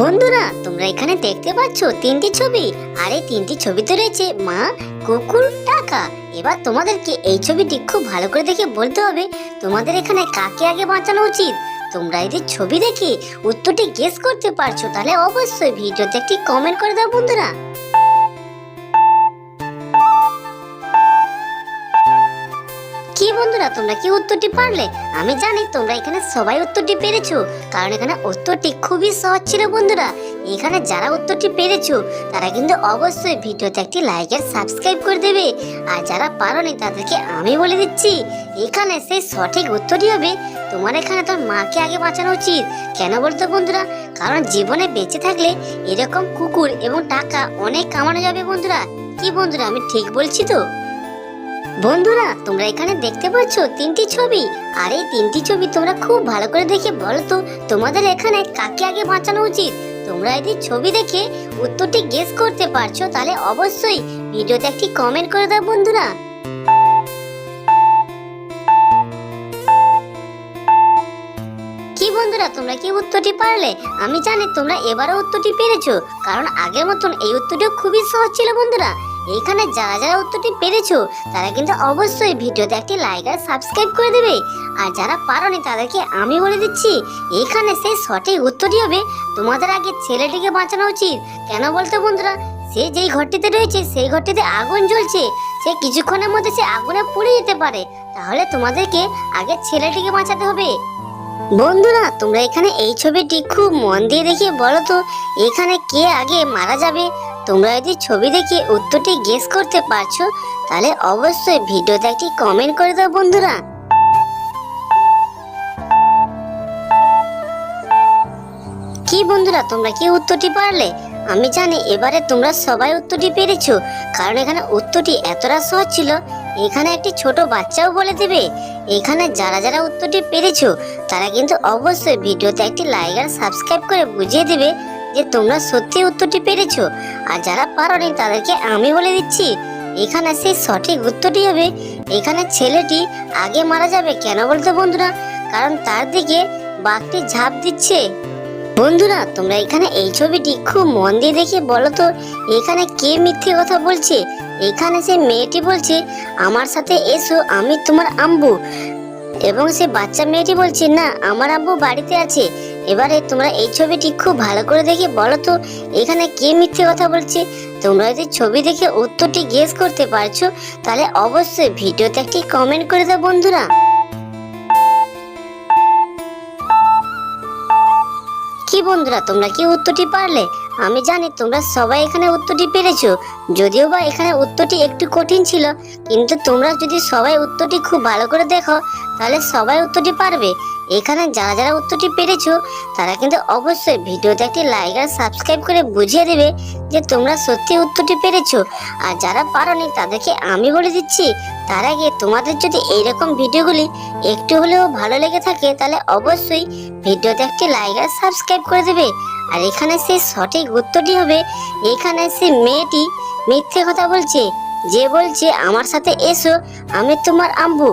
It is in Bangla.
বন্ধুরা, তোমরা এখানে দেখতে পাচ্ছ তিনটি ছবি। আর এই তিনটি ছবিতে রয়েছে মা, কুকুর, টাকা। এবার তোমাদেরকে এই ছবিটি খুব ভালো করে দেখে বলতে হবে, তোমাদের এখানে কাকে আগে বাঁচানো উচিত? তোমরা এদের ছবি দেখে উত্তরটি গেস করতে পারছ, তাহলে অবশ্যই ভিডিওতে একটি কমেন্ট করে দাও বন্ধুরা। কি বন্ধুরা, তোমরা কি উত্তরটি পারলে? আমি জানি তোমরা এখানে সবাই উত্তরটি পেরেছ, কারণ এখানে উত্তরটি খুবই সহজ ছিল বন্ধুরা। এখানে যারা উত্তরটি পেরেছ, তারা কিন্তু অবশ্যই ভিডিওতে একটি লাইক আর সাবস্ক্রাইব করে দেবে। আর যারা পারোনি, তাদেরকে আমি বলে দিচ্ছি, এখানে সেই সঠিক উত্তরই হবে, তোমার এখানে তোর মাকে আগে বাঁচানো উচিত। কেন বলতো বন্ধুরা? কারণ জীবনে বেঁচে থাকলে এরকম কুকুর এবং টাকা অনেক কামানো যাবে বন্ধুরা। কি বন্ধুরা, আমি ঠিক বলছি তো? বন্ধুরা, তোমরা এখানে দেখতে পাচ্ছ তিনটি ছবি। আর এই তিনটি ছবি তোমরা খুব ভালো করে দেখে বলো তো, তোমাদের এখানে কাকে আগে বাঁচানো উচিত? তোমরা যদি ছবি দেখে উত্তরটি গেস করতে পারছ, তাহলে অবশ্যই ভিডিওতে একটি কমেন্ট করে দাও বন্ধুরা। কি বন্ধুরা, তোমরা কি উত্তরটি পারলে? আমি জানি তোমরা এবারও উত্তরটি পেরেছ, কারণ আগের মতন এই উত্তরটিও খুবই সহজ ছিল বন্ধুরা। এখানে যারা যারা উত্তরটি পেরেছ, তারা কিন্তু অবশ্যই ভিডিওতে একটি লাইক আর সাবস্ক্রাইব করে দেবে। আর যারা পারোনি, তাদেরকে আমি বলে দিচ্ছি, এখানে সেই সঠিক উত্তরটি হবে, তোমাদের আগে ছেলেটিকে বাঁচানো উচিত। কেন বলতো বন্ধুরা, সে যেই ঘরটিতে রয়েছে, সেই ঘরটিতে আগুন জ্বলছে। সে কিছুক্ষণের মধ্যে সে আগুনে পুড়ে যেতে পারে। তাহলে তোমাদেরকে আগে ছেলেটিকে বাঁচাতে হবে। বন্ধুরা, তোমরা এখানে এই ছবিটি খুব মন দিয়ে দেখে বলো তো, এখানে কে আগে মারা যাবে? তোমরা যদি ছবি দেখে উত্তরটি গেস করতে পারছ, তাহলে অবশ্যই ভিডিওতে একটি কমেন্ট করে দাও বন্ধুরা। কি বন্ধুরা, তোমরা কি উত্তরটি পারলে? আমি জানি এবারে তোমরা সবাই উত্তরটি পেরেছ, কারণ এখানে উত্তরটি এতটা সহজ ছিল, এখানে একটি ছোট বাচ্চাও বলে দেবে। এখানে যারা যারা উত্তরটি পেরেছ, তারা কিন্তু অবশ্যই ভিডিওতে একটি লাইক আর সাবস্ক্রাইব করে বুঝিয়ে দেবে। যে তোমরা সত্যি উত্তরটি পেরেছ, আর যারা পারোনি তাদেরকে আমি বলে দিচ্ছি, এখানে সেই সঠিক উত্তরটি হবে, এখানে ছেলেটি আগে মারা যাবে কেন বলতো বন্ধুরা? কারণ তার দিকে বাঘটি ঝাঁপ দিচ্ছে। বন্ধুরা, তোমরা এখানে এই ছবিটি খুব মন দিয়ে দেখে বলো তো, এখানে কে মিথ্যে কথা বলছে? এখানে সে মেয়েটি বলছে, আমার সাথে এসো, আমি তোমার আম্বু এবং সে বাচ্চা মেয়েটি বলছে, না, আমার আব্বু বাড়িতে আছে। এবারে তোমরা এই ছবিটি খুব ভালো করে দেখে বলো তো, এখানে কে মিথ্যে কথা বলছে? তোমরা যদি ছবি দেখে উত্তরটি গেস করতে পারছ, তাহলে অবশ্যই ভিডিওতে একটি কমেন্ট করে দাও বন্ধুরা। কি বন্ধুরা, তোমরা কি উত্তরটি পারলে? আমি জানি তোমরা সবাই এখানে উত্তরটি পেরেছ, যদিও বা এখানে উত্তরটি একটু কঠিন ছিল, কিন্তু তোমরা যদি সবাই উত্তরটি খুব ভালো করে দেখো, তাহলে সবাই উত্তরটি পারবে। এখানে যারা যারা উত্তরটি পেরেছ, তারা কিন্তু অবশ্যই ভিডিওতে একটি লাইক আর সাবস্ক্রাইব করে বুঝিয়ে দেবে যে তোমরা সত্যি উত্তরটি পেরেছ। আর যারা পারোনি, তাদেরকে আমি বলে দিচ্ছি, তার আগে তোমাদের যদি এইরকম ভিডিওগুলি একটু হলেও ভালো লেগে থাকে, তাহলে অবশ্যই ভিডিওতে একটি লাইক আর সাবস্ক্রাইব করে দেবে। আর এখানে সে সঠিক উত্তরটি হবে, এখানে সে মেয়েটি মিথ্যে কথা বলছে, যে বলছে, আমার সাথে এসো, আমি তোমার আম্বু